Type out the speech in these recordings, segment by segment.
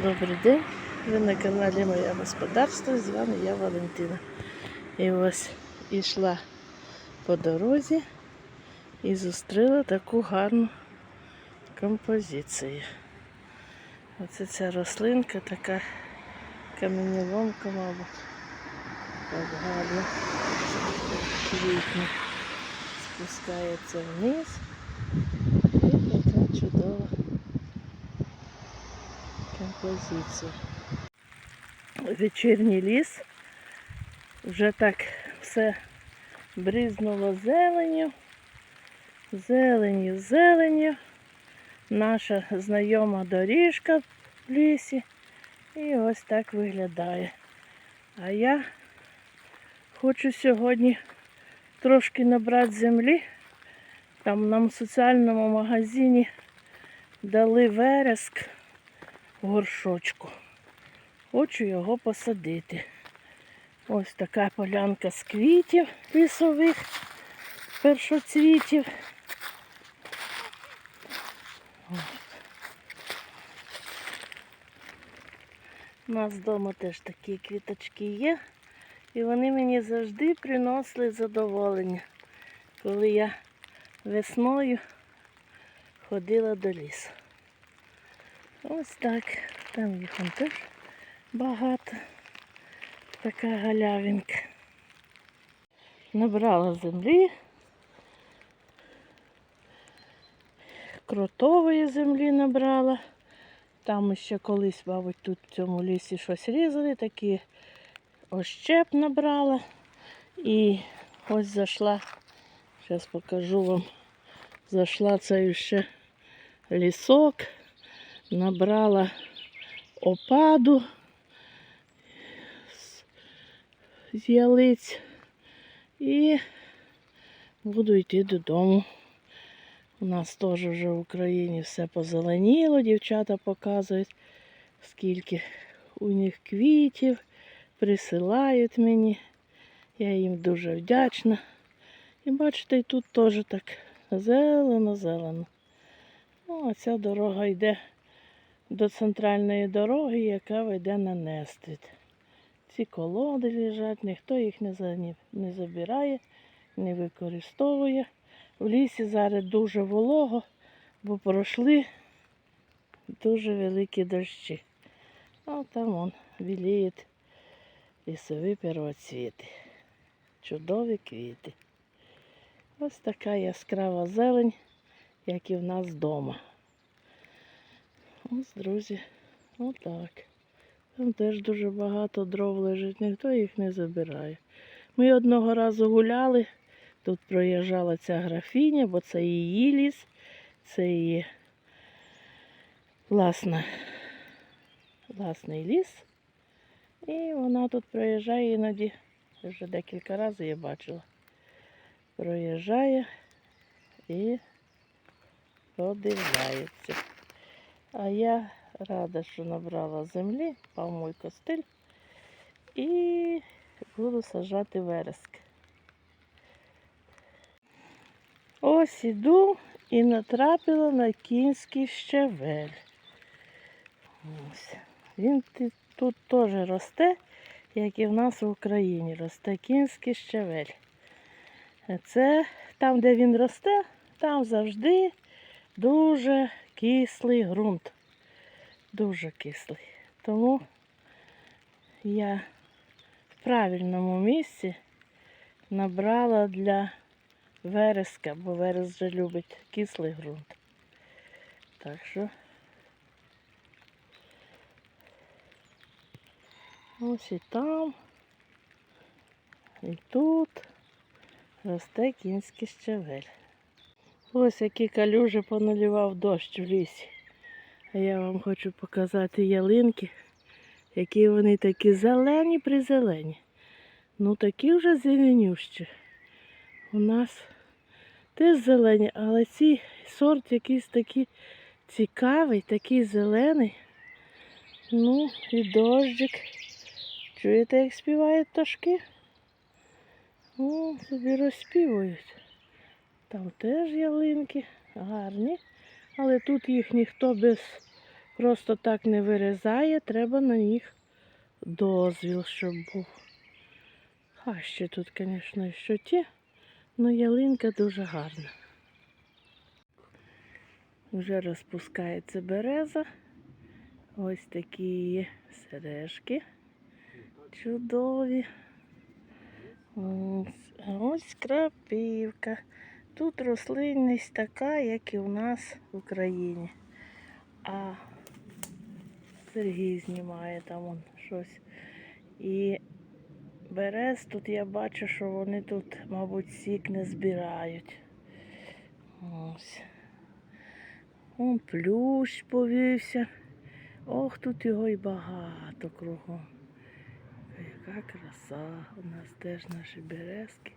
Добрий день, ви на каналі Моє Господарство, з вами я Валентина. І ось йшла по дорозі і зустріла таку гарну композицію. Оце ця рослинка така каменоломка, мабуть. Так гарно квітне. Спускається вниз. І така чудова композиція. Вечірній ліс. Вже так все бризнуло зеленю. Зеленю, зеленю. Наша знайома доріжка в лісі. І ось так виглядає. А я хочу сьогодні трошки набрати землі. Там нам в соціальному магазині дали вереск горшочку. Хочу його посадити. Ось така полянка з квітів лісових першоцвітів. У нас вдома теж такі квіточки є. І вони мені завжди приносили задоволення, коли я весною ходила до лісу. Ось так. Там їх он теж багато. Така галявинка. Набрала землі. Кротової землі набрала. Там ще колись, мабуть, тут в цьому лісі щось різали, такі ощеп набрала. І ось зайшла, зараз покажу вам, зайшла цей ще лісок набрала опаду з- ялиць і буду йти додому. У нас теж вже в Україні все позеленіло, дівчата показують, скільки у них квітів присилають мені. Я їм дуже вдячна. І бачите, і тут теж так зелено-зелено. Ну, а ця дорога йде до центральної дороги, яка веде на Нестрит. Ці колоди лежать, ніхто їх не, не забирає, не використовує. В лісі зараз дуже волого, бо пройшли дуже великі дощі. А там вон біліють лісові первоцвіти. Чудові квіти. Ось така яскрава зелень, як і в нас вдома. Ось, друзі, отак. Там теж дуже багато дров лежить, ніхто їх не забирає. Ми одного разу гуляли, тут проїжджала ця графіня, бо це її ліс, це її власна, власний ліс. І вона тут проїжджає іноді, вже декілька разів я бачила. Проїжджає і подивляється. А я рада, що набрала землі, пав мой костиль. І буду сажати вереск. Ось іду і натрапила на кінський щавель. Ось. Він тут теж росте, як і в нас в Україні росте кінський щавель. Це там, де він росте, там завжди дуже кислий ґрунт. Дуже кислий. Тому я в правильному місці набрала для вереска, бо верес вже любить кислий ґрунт. Так що ось і там, і тут росте кінський щавель. Ось які калюжі поналівав дощ в лісі. А я вам хочу показати ялинки, які вони такі зелені призелені. Ну такі вже зеленющі. У нас теж зелені, але цей сорт якийсь такий цікавий, такий зелений. Ну і дощик. Чуєте, як співають пташки? О, собі розспівують. Там теж ялинки гарні, але тут їх ніхто без просто так не вирізає, треба на них дозвіл, щоб був. А ще тут, звісно, що ті, але ялинка дуже гарна. Вже розпускається береза. Ось такі сережки чудові. Ось, а ось крапивка. Тут рослинність така, як і у нас в Україні. А Сергій знімає там он щось. І берез тут я бачу, що вони тут, мабуть, сік не збирають. Ось. Он плющ повівся. Ох, тут його і багато кругом. Яка краса. У нас теж наші березки.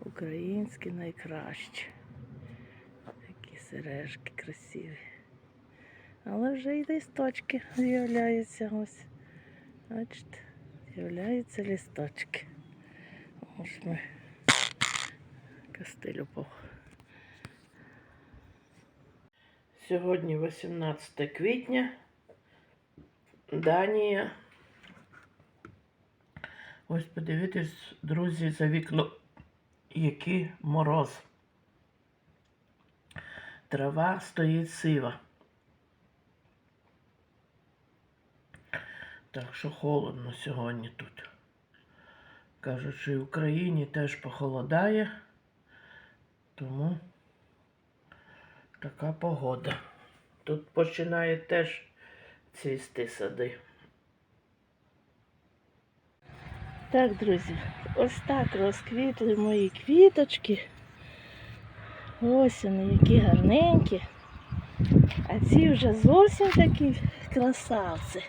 Українські найкращі. Такі сережки красиві. Але вже й листочки з'являються ось. Бачите, з'являються листочки. Ось ми кастилю пох. Сьогодні 18 квітня. Данія. Ось подивитись, друзі, за вікно, який мороз. Трава стоїть сива. Так що холодно сьогодні тут. І в Україні теж похолодає, тому така погода. Тут починає теж цвісти сади. Так, друзі, ось так розквітли мої квіточки. Ось вони, які гарненькі. А ці вже зовсім такі красавці.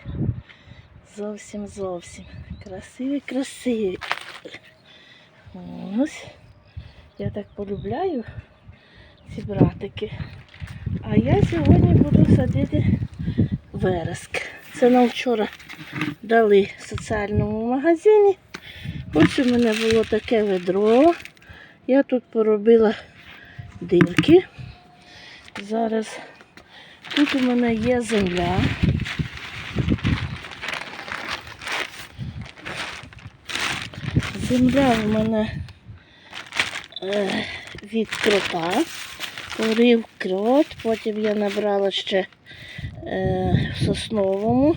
Зовсім зовсім. Красиві, красиві. Ось. Я так полюбляю ці братики. А я сьогодні буду садити вереск. Це нам вчора дали в соціальному магазині. Ось у мене було таке ведро. Я тут поробила дирки. Зараз тут у мене є земля. Земля у мене е, від крота. Порив крот, потім я набрала ще е, в сосновому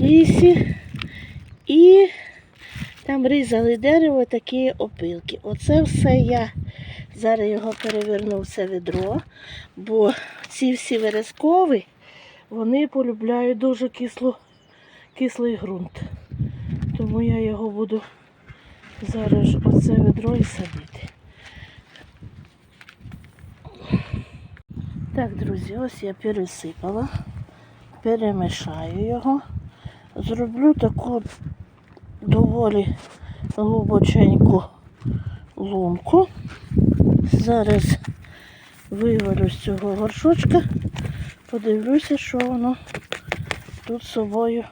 лісі. І там різали дерево такі опилки. Оце все я зараз його переверну в це відро, бо ці всі верескові, вони полюбляють дуже кисло, кислий ґрунт. Тому я його буду зараз оце відро і садити. Так, друзі, ось я пересипала, перемішаю його, зроблю таку доволі глибоченьку лунку. Зараз вивалю з цього горшочка, подивлюся, що воно тут собою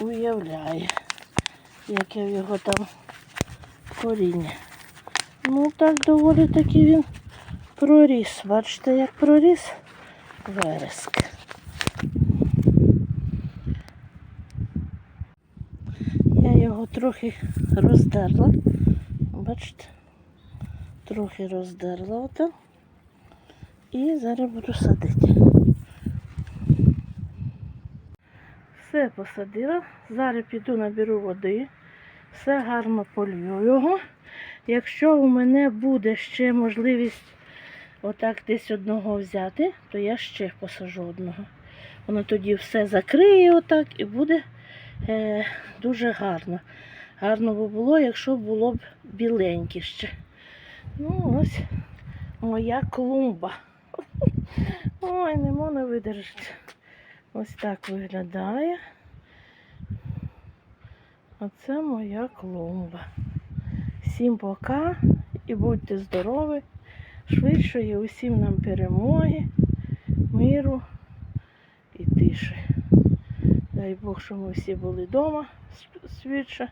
уявляє, яке в його там коріння. Ну так доволі таки він проріс. Бачите, як проріс вереск. Я його трохи роздерла. Бачите? Трохи роздерла отак. І зараз буду садити. Все посадила. Зараз піду наберу води. Все гарно полью його. Якщо у мене буде ще можливість отак десь одного взяти, то я ще посажу одного. Воно тоді все закриє отак і буде е, дуже гарно. Гарно би було, якщо було б біленьке ще. Ну, ось моя клумба. Ой, не можна видержати. Ось так виглядає. Оце моя клумба. Всім пока і будьте здорові, швидшої усім нам перемоги, миру і тиші. Дай Бог, щоб ми всі були вдома швидше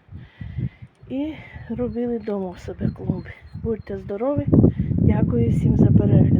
і робили вдома в себе клумби. Будьте здорові, дякую всім за перегляд.